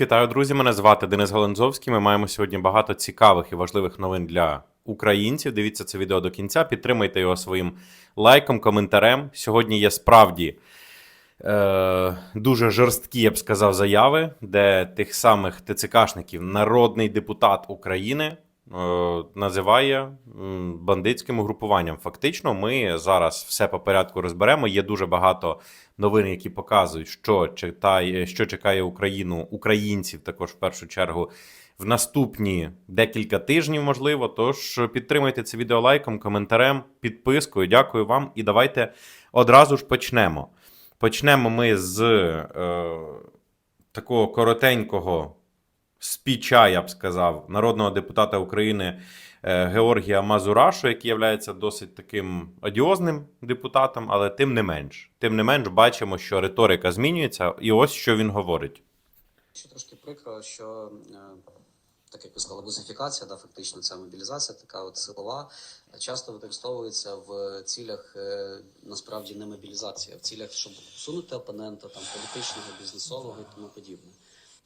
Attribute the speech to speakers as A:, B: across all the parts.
A: Вітаю, друзі! Мене звати Денис Галанзовський. Ми маємо сьогодні багато цікавих і важливих новин для українців. Дивіться це відео до кінця. Підтримайте його своїм лайком, коментарем. Сьогодні є справді е, дуже жорсткі, я б сказав, заяви, де тих самих ТЦКшників народний депутат України називає бандитським угрупуванням. Фактично, ми зараз все по порядку розберемо. Є дуже багато новин, які показують, що чекає, що чекає Україну, українців також в першу чергу. В наступні декілька тижнів, можливо. Тож підтримуйте це відео лайком, коментарем, підпискою. Дякую вам. І давайте одразу ж почнемо. Почнемо ми з е, такого коротенького спіча, я б сказав, народного депутата України е, Георгія Мазурашу, який є досить таким одіозним депутатом, але тим не менш. Тим не менш, бачимо, що риторика змінюється, і ось що він говорить.
B: Ще трошки прикро, що е, так як ви сказали, бузифікація, да, фактично ця мобілізація, така от силова, часто використовується в цілях е, насправді не мобілізації, а в цілях, щоб всунути опонента, там політичного, бізнесового і тому подібне.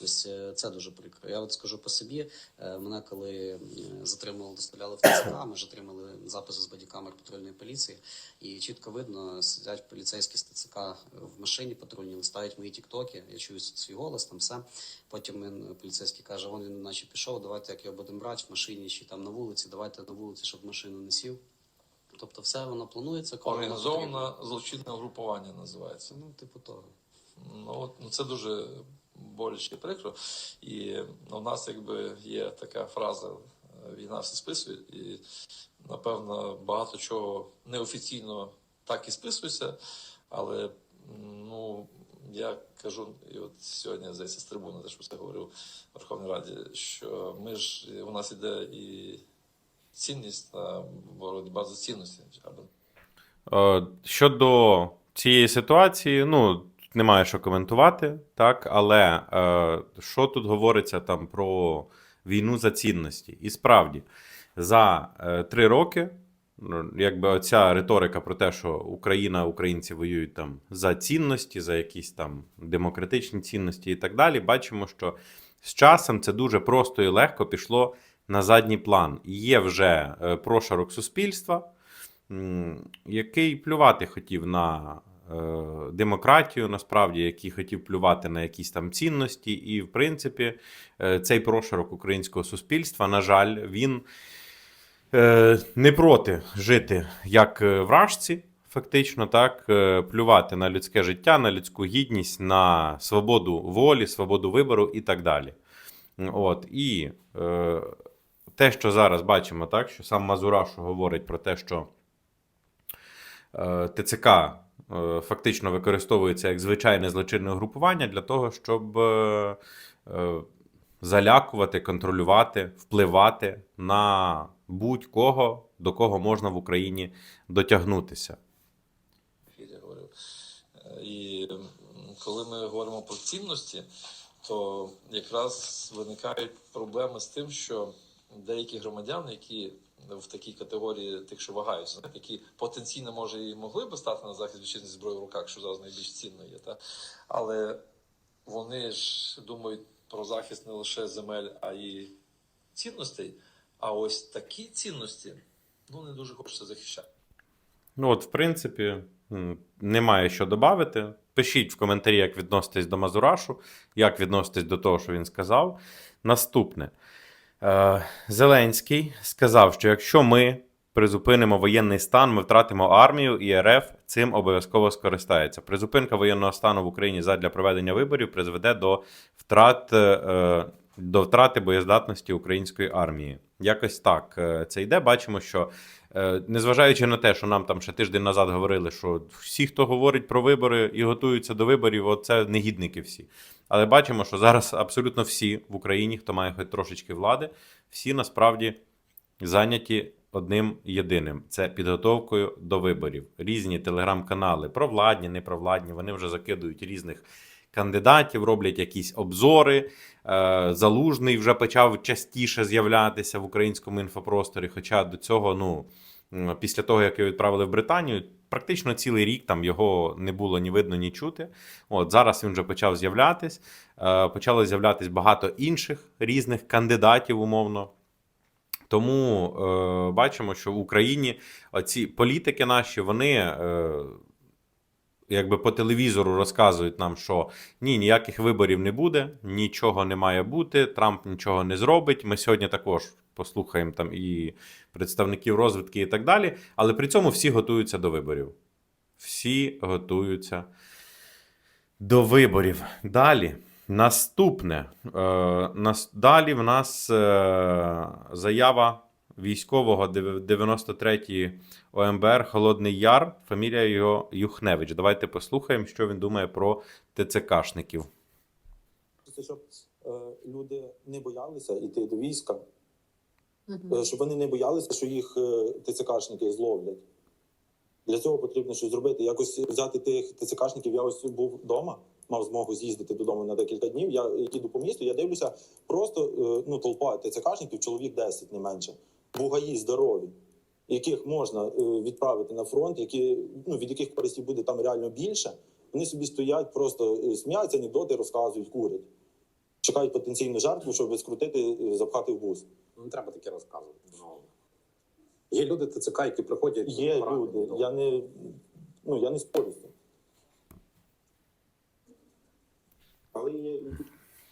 B: Ось е, це дуже прикро. Я от скажу по собі. е, Мене коли е, затримали, доставляли в ТЦК, ми ж отримали записи з бодікамер патрульної поліції, і чітко видно, сидять поліцейські з ТЦК в машині патрульній, листають мої тіктоки. Я чую свій голос, там все. Потім він поліцейський каже: вон він наче пішов, давайте як його будемо брати в машині чи там на вулиці, давайте на вулиці, щоб машину не сів. Тобто, все воно планується.
C: Організоване злочинне угрупування називається.
B: Ну, типу того.
C: Ну, от, ну це дуже боляче прикро. І ну, у нас якби є така фраза е, війна все списує, і напевно багато чого неофіційно так і списується, але ну. Я кажу, і от сьогодні здається з трибуни теж про це говорив в Верховній Раді, що ми ж у нас іде і цінність та боротьба за цінності.
A: Е, Щодо цієї ситуації, ну немає що коментувати, так, але е, що тут говориться там про війну за цінності? І справді, за е, три роки, якби оця риторика про те, що Україна, українці воюють там за цінності, за якісь там демократичні цінності і так далі, бачимо, що з часом це дуже просто і легко пішло на задній план. Є вже е, прошарок суспільства який плювати хотів на демократію, насправді, який хотів плювати на якісь там цінності. І, в принципі, е, цей прошарок українського суспільства, на жаль, він е, не проти жити як е, вражці. Фактично, так, е, плювати на людське життя, на людську гідність, на свободу волі, свободу вибору і так далі. От, і е, те, що зараз бачимо, так, що сам Мазурашу говорить про те, що е, ТЦК е, фактично використовується як звичайне злочинне угрупування для того, щоб е, е, залякувати, контролювати, впливати на будь-кого, до кого можна в Україні дотягнутися.
C: Е, І коли ми говоримо про цінності, то якраз виникають проблеми з тим, що деякі громадяни, які в такій категорії тих, що вагаються, які потенційно може і могли би стати на захист вітчизни зброї в руках, що зараз найбільш цінно є, та? але вони ж думають про захист не лише земель, а й цінностей. А ось такі цінності ну не дуже хочеться захищати.
A: Ну, от, в принципі, немає що додати. Пишіть в коментарі, як відноситесь до Мазурашу, як відноситесь до того, що він сказав. Наступне. Е, Зеленський сказав, що якщо ми призупинимо воєнний стан, ми втратимо армію, і РФ цим обов'язково скористається. Призупинка воєнного стану в Україні задля проведення виборів призведе до втрат. е, До втрати боєздатності української армії. Якось так е, це йде. Бачимо, що Е, Незважаючи на те, що нам там ще тиждень назад говорили, що всі, хто говорить про вибори і готуються до виборів, от це негідники всі. Але бачимо, що зараз абсолютно всі в Україні, хто має хоч трошечки влади, всі насправді зайняті одним єдиним це підготовкою до виборів. Різні телеграм-канали, провладні, непровладні, вони вже закидують різних кандидатів, роблять якісь обзори. Е, Залужний вже почав частіше з'являтися в українському інфопросторі. Хоча до цього, ну після того, як його відправили в Британію, практично цілий рік там його не було ні видно, ні чути. От зараз він вже почав з'являтись. Е, почало з'являтись багато інших різних кандидатів, умовно. Тому е, бачимо, що в Україні ці політики наші, вони е, якби по телевізору розказують нам, що ні, ніяких виборів не буде, нічого не має бути, Трамп нічого не зробить. Ми сьогодні також послухаємо там і представників розвідки і так далі. Але при цьому всі готуються до виборів. Всі готуються до виборів. Далі. Наступне. Е, нас, далі в нас е, заява військового дев- 93-ї ОМБР Холодний Яр. Фамілія його Юхневич. Давайте послухаємо, що він думає про ТЦКшників.
D: Це щоб е, люди не боялися йти до війська, е, щоб вони не боялися, що їх е, ТЦКшники зловлять. Для цього потрібно щось зробити. Якось взяти тих ТЦКшників. Я ось був вдома, мав змогу з'їздити додому на декілька днів. Я їду по місту, я дивлюся, просто е, ну, толпа ТЦКшників, чоловік 10, не менше. Бугаї здорові, яких можна е, відправити на фронт, які, ну, від яких користі буде там реально більше. Вони собі стоять, просто е, сміються, анекдоти розказують, курять. Чекають потенційну жертву, щоб скрутити, е, запхати в бус.
E: Ну, Не треба таке розказувати. Ну, є люди ТЦК, які приходять.
D: Є
E: поранені,
D: люди,
E: ну,
D: я не, ну, я не спорю. Але є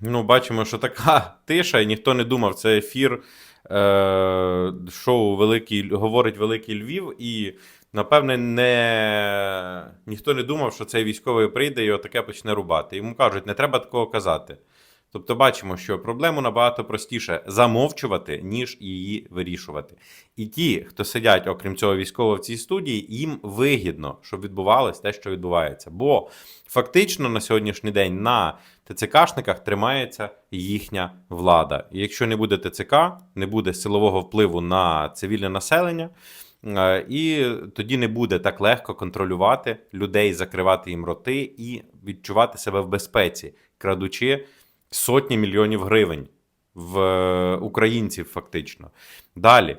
A: Ну, бачимо, що така тиша, і ніхто не думав. Це ефір е, шоу Великий говорить Великий Львів, і напевне не ніхто не думав, що цей військовий прийде і отаке почне рубати. Йому кажуть, не треба такого казати. Тобто бачимо, що проблему набагато простіше замовчувати, ніж її вирішувати. І ті, хто сидять, окрім цього військового в цій студії, їм вигідно, щоб відбувалось те, що відбувається. Бо фактично на сьогоднішній день на ТЦКшниках тримається їхня влада. І якщо не буде ТЦК, не буде силового впливу на цивільне населення. е, І тоді не буде так легко контролювати людей, закривати їм роти і відчувати себе в безпеці, крадучи сотні мільйонів гривень в е, українців, фактично. Далі.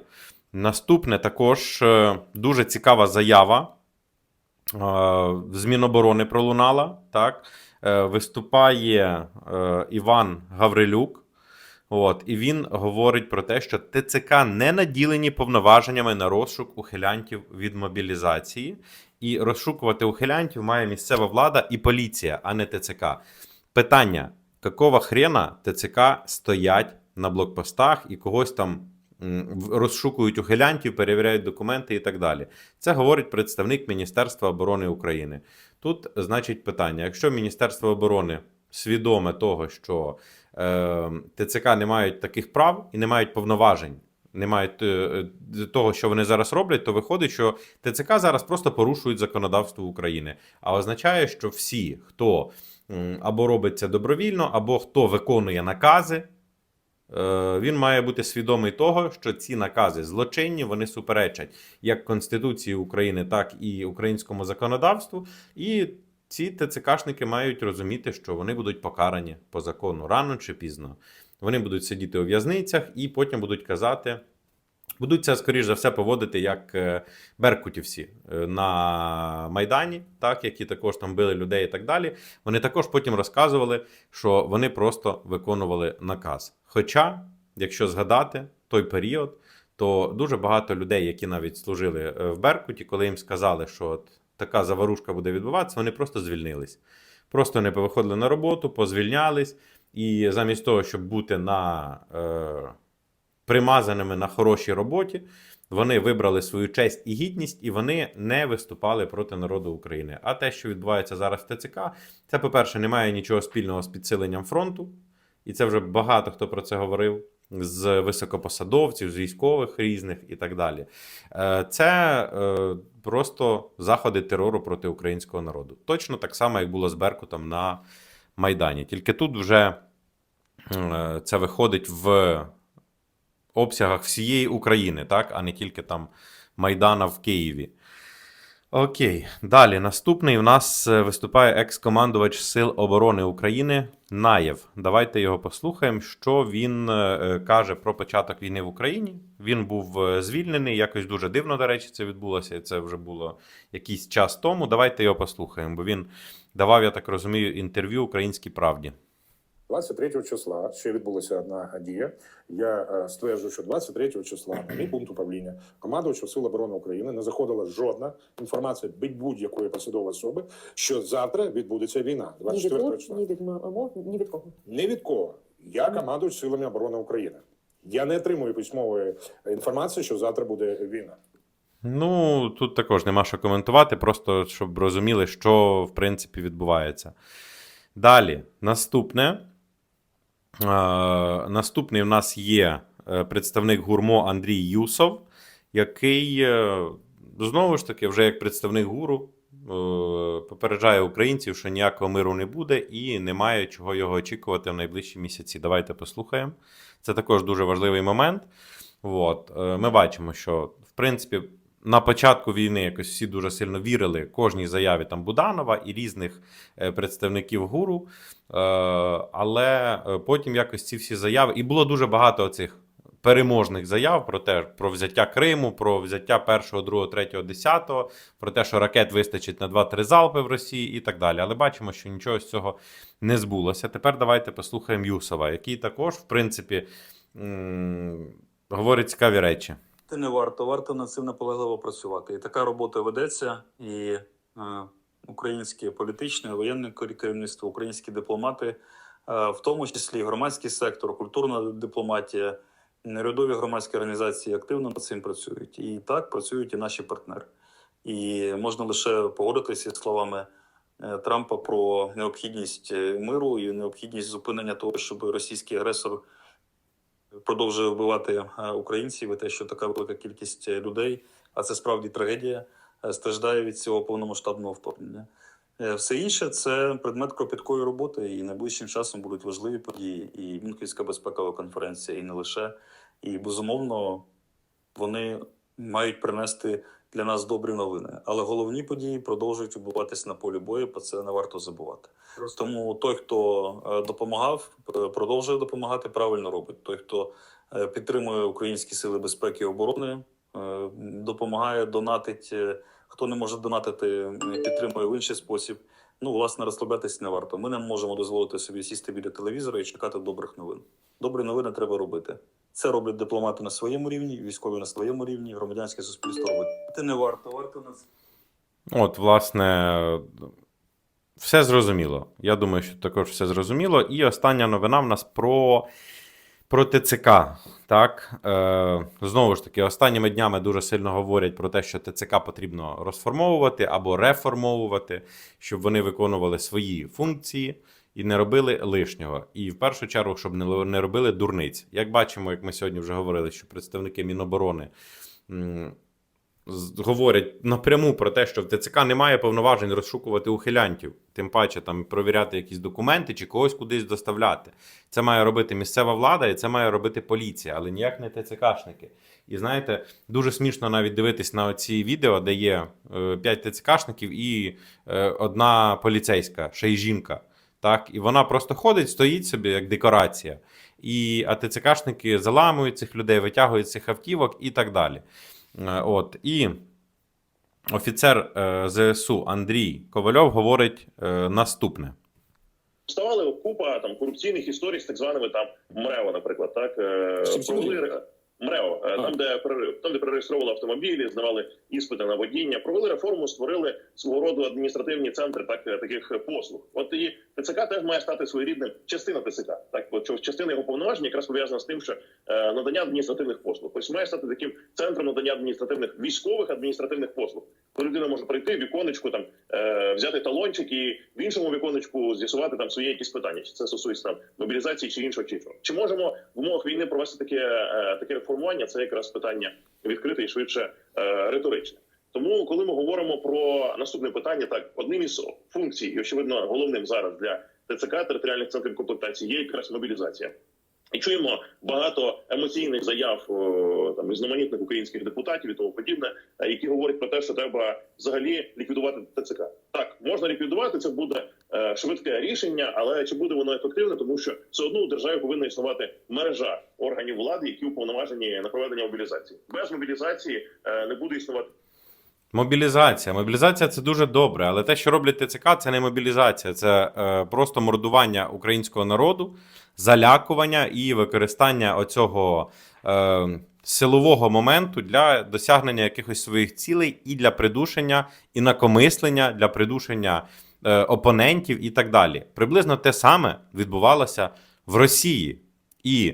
A: Наступне також е, дуже цікава заява. е, З Міноборони пролунала. Так? Виступає Іван Гаврилюк. От, і він говорить про те, що ТЦК не наділені повноваженнями на розшук ухилянтів від мобілізації, і розшукувати ухилянтів має місцева влада і поліція, а не ТЦК. Питання: какого хрена ТЦК стоять на блокпостах і когось там розшукують ухилянтів, перевіряють документи і так далі. Це говорить представник Міністерства оборони України. Тут, значить, питання: якщо Міністерство оборони свідоме того, що е, ТЦК не мають таких прав і не мають повноважень, не мають е, е, того, що вони зараз роблять, то виходить, що ТЦК зараз просто порушують законодавство України. А означає, що всі, хто або робить це добровільно, або хто виконує накази. е, Він має бути свідомий того, що ці накази злочинні, вони суперечать як Конституції України, так і українському законодавству. І ці ТЦКшники мають розуміти, що вони будуть покарані по закону рано чи пізно. Вони будуть сидіти у в'язницях і потім будуть казати. Будуть це, скоріш за все, поводити як е, беркутівці е, на Майдані, так, які також там били людей і так далі. Вони також потім розказували, що вони просто виконували наказ. Хоча, якщо згадати той період, то дуже багато людей, які навіть служили е, в Беркуті, коли їм сказали, що от така заварушка буде відбуватися, вони просто звільнились. Просто не повиходили на роботу, позвільнялись, і замість того, щоб бути на. Е, примазаними на хорошій роботі. Вони вибрали свою честь і гідність, і вони не виступали проти народу України. А те, що відбувається зараз в ТЦК, це, по-перше, не має нічого спільного з підсиленням фронту, і це вже багато хто про це говорив з високопосадовців, з військових різних і так далі. Е, Це е, просто заходи терору проти українського народу. Точно так само, як було з Беркутом на Майдані. Тільки тут вже е, це виходить в обсягах всієї України, так, а не тільки там Майдана в Києві. Окей, далі. Наступний у нас е, виступає екс-командувач Сил оборони України Наєв. Давайте його послухаємо, що він е, каже про початок війни в Україні. Він був звільнений, якось дуже дивно, до речі, це відбулося. і Це вже було якийсь час тому. Давайте його послухаємо, бо він давав, я так розумію, інтерв'ю Українській правді.
E: 23 числа ще відбулася одна дія. Я е, стверджую, що 23 числа на мій пункт управління командувача Сил оборони України не заходила жодна інформація від будь-якої посадової особи, що завтра відбудеться війна.
F: Ні від
E: 24 числа.
F: ні від м- мов, ні від кого.
E: Ні від кого. Я командувач силами оборони України. Я не отримую письмової інформації, що завтра буде війна.
A: Ну, тут також нема що коментувати, просто щоб розуміли, що в принципі відбувається. Далі, наступне. Е, наступний у нас є е, представник гурмо Андрій Юсов, який е, знову ж таки, вже як представник гуру, е, попереджає українців, що ніякого миру не буде і немає чого його очікувати в найближчі місяці. Давайте послухаємо. Це також дуже важливий момент. От, е, ми бачимо, що в принципі на початку війни якось всі дуже сильно вірили кожній заяві там Буданова і різних е, представників гуру. Е, Але е, потім якось ці всі заяви, і було дуже багато оцих переможних заяв про те, про взяття Криму, про взяття першого, другого, третього, десятого, про те, що ракет вистачить на 2-3 залпи в Росії і так далі. Але бачимо, що нічого з цього не збулося. Тепер давайте послухаємо Юсова, який також, в принципі, говорить цікаві речі.
G: Це не варто, варто над цим наполегливо працювати. І така робота ведеться, і е, українське політичне, воєнне кер- керівництво, українські дипломати, е, в тому числі громадський сектор, культурна дипломатія, народові громадські організації активно над цим працюють. І так працюють і наші партнери. І можна лише погодитися з словами е, Трампа про необхідність е, миру і необхідність зупинення того, щоб російський агресор продовжує вбивати е, українців, і те, що така велика кількість е, людей, а це справді трагедія, е, страждає від цього повномасштабного вторгнення. Все інше це предмет кропіткої роботи, і найближчим часом будуть важливі події, і Мюнхенська безпекова конференція, і не лише. І безумовно вони мають принести для нас добрі новини. Але головні події продовжують відбуватися на полі бою, про це не варто забувати. Тому той, хто е, допомагав, продовжує допомагати, правильно робить. Той, хто е, підтримує українські сили безпеки і оборони, е, допомагає, донатить. Хто не може донатити, підтримує в інший спосіб. Ну, власне, розслаблятись не варто. Ми не можемо дозволити собі сісти біля телевізора і чекати добрих новин. Добрі новини треба робити. Це роблять дипломати на своєму рівні, військові на своєму рівні, громадянське суспільство робить. Це не варто, варто на це.
A: От, власне, все зрозуміло. Я думаю, що також все зрозуміло. І остання новина в нас про, про ТЦК. Так? Е, знову ж таки, останніми днями дуже сильно говорять про те, що ТЦК потрібно розформовувати або реформовувати, щоб вони виконували свої функції і не робили лишнього. І в першу чергу, щоб не, робили дурниць. Як бачимо, як ми сьогодні вже говорили, що представники Міноборони. Говорять напряму про те, що в ТЦК немає повноважень розшукувати ухилянтів, тим паче там провіряти якісь документи чи когось кудись доставляти. Це має робити місцева влада і це має робити поліція, але ніяк не ТЦКшники. І знаєте, дуже смішно навіть дивитись на ці відео, де є е, 5 ТЦКшників і е, одна поліцейська, ще й жінка. Так, і вона просто ходить, стоїть собі як декорація. І а ТЦКшники заламують цих людей, витягують цих автівок і так далі. Е, От і офіцер е, ЗСУ Андрій Ковальов говорить е, наступне.
H: Вставали купа там корупційних історій з так званими там МРЕО, наприклад, так? Провели МРЕО, е, там, де там, де перереєстровували автомобілі, здавали іспити на водіння, провели реформу, створили свого роду адміністративні центри так е, таких е, послуг. От і ТЦК теж має стати своєрідним частина ТЦК. Так, от що частина його повноважень якраз пов'язана з тим, що е, надання адміністративних послуг. Ось має стати таким центром надання адміністративних військових адміністративних послуг. Коли людина може прийти в віконечку, там е, взяти талончик і в іншому віконечку з'ясувати там свої якісь питання, чи це стосується там мобілізації чи іншого чи іншого. Чи можемо в умовах війни провести таке, е, таке реформування? Це якраз питання відкрите і швидше е, риторичне. Тому, коли ми говоримо про наступне питання, так одним із функцій, і очевидно, головним зараз для ТЦК територіальних центрів комплектації є якраз мобілізація. І чуємо багато емоційних заяв там різноманітних українських депутатів і тому подібне, е, які говорять про те, що треба взагалі ліквідувати ТЦК. Так можна ліквідувати, це буде е, швидке рішення, але чи буде воно ефективне, тому що все одно у державі повинна існувати мережа органів влади, які уповноважені на проведення мобілізації. Без мобілізації е, не буде існувати
A: Мобілізація. Мобілізація це дуже добре, але те, що роблять ТЦК, це не мобілізація, це е, просто мордування українського народу, залякування і використання оцього е, силового моменту для досягнення якихось своїх цілей і для придушення, інакомислення, для придушення е, опонентів і так далі. Приблизно те саме відбувалося в Росії. І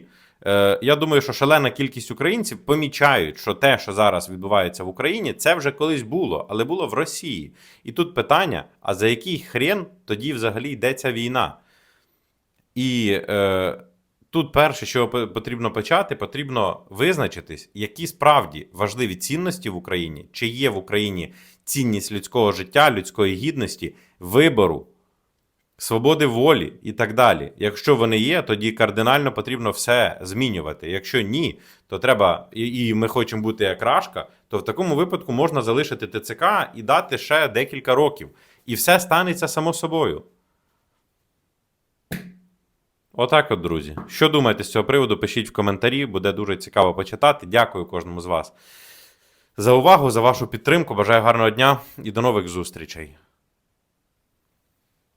A: я думаю, що шалена кількість українців помічають, що те, що зараз відбувається в Україні, це вже колись було, але було в Росії. І тут питання: а за який хрен тоді взагалі йдеться війна? І е, тут перше, що потрібно почати, потрібно визначитись, які справді важливі цінності в Україні, чи є в Україні цінність людського життя, людської гідності, вибору свободи волі і так далі. Якщо вони є, тоді кардинально потрібно все змінювати. Якщо ні, то треба, і, ми хочемо бути як Рашка, то в такому випадку можна залишити ТЦК і дати ще декілька років. І все станеться само собою. Отак от, друзі. Що думаєте з цього приводу? Пишіть в коментарі, буде дуже цікаво почитати. Дякую кожному з вас за увагу, за вашу підтримку. Бажаю гарного дня і до нових зустрічей.